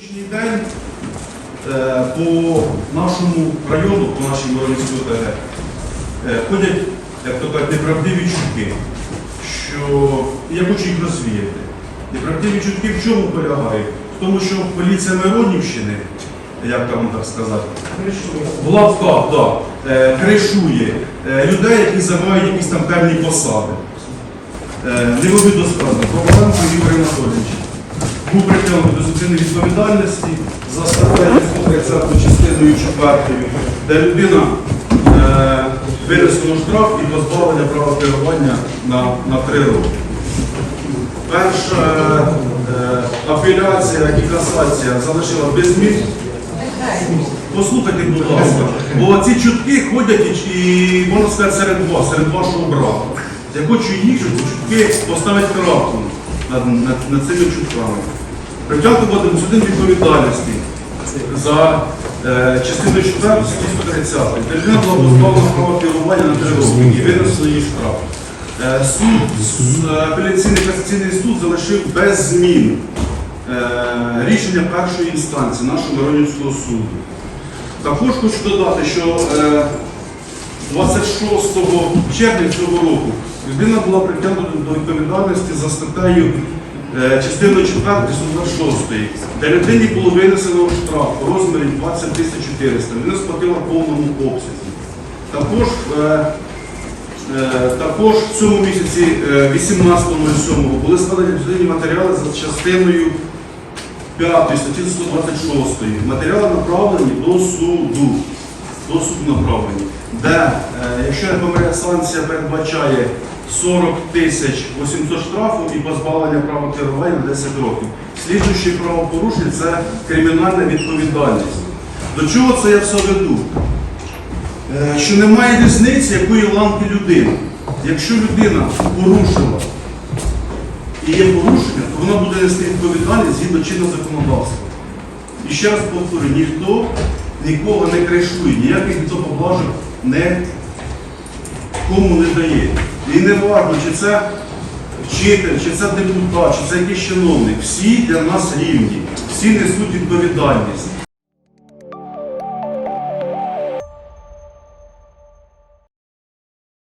сьогоднішній день е, по нашому району, по нашій Воронівській ОТГ, е, ходять, як то кажуть, неправдиві чутки, що я хочу їх розвіяти. Неправдиві чутки в чому полягають? В тому, що поліція Миронівщини, як там так сказати, в лапках, да, е, кришує людей, які займають якісь там певні посади. Не веду до справи. Коваленко Ігор Анатолійович був притягнутий до соціальної відповідальності за статтею 130 частиною 4, де людина е, винесено штраф і позбавлення права керування на, на 3 роки. Перша е, апеляція і касація залишила без змін. Послухайте, будь ласка, бо ці чутки ходять і можна сказати серед вас, серед вашого брата. Я хочу їх, чутки поставити крапку над, над, над цими чутками. Притягнути буде до відповідальності за е, частиною 4 статті 130. Людина була позбавлена права керування на 3 роки і винесли її штраф. Е, Суд, е, апеляційний касаційний суд залишив без змін е, рішення першої інстанції нашого Миронівського суду. Також хочу додати, що е, 26 червня цього року людина була притягнута до відповідальності за статтею частиною 4 126, де людині було винесено штраф у розмірі 20 400. Людина сплатила в повному обсязі. Також, е, е, також в цьому місяці е, 18.07 були складені відповідні матеріали за частиною 5 статті 126. Матеріали направлені до суду. До суду направлені. Де, е, якщо не помиляю, санкція передбачає 40 тисяч 800 штрафу і позбавлення права керування на 10 років. Слідуюче правопорушення це кримінальна відповідальність. До чого це я все веду? Е, Що немає різниці, якої ланки людина. Якщо людина порушила і є порушення, то вона буде нести відповідальність згідно чинного законодавства. І ще раз повторюю, ніхто нікого не кришує, ніяких ніхто поблажок не кому не дає. І не важно, чи це вчитель, чи це депутат, чи це якийсь чиновник. Всі для нас рівні, всі несуть відповідальність.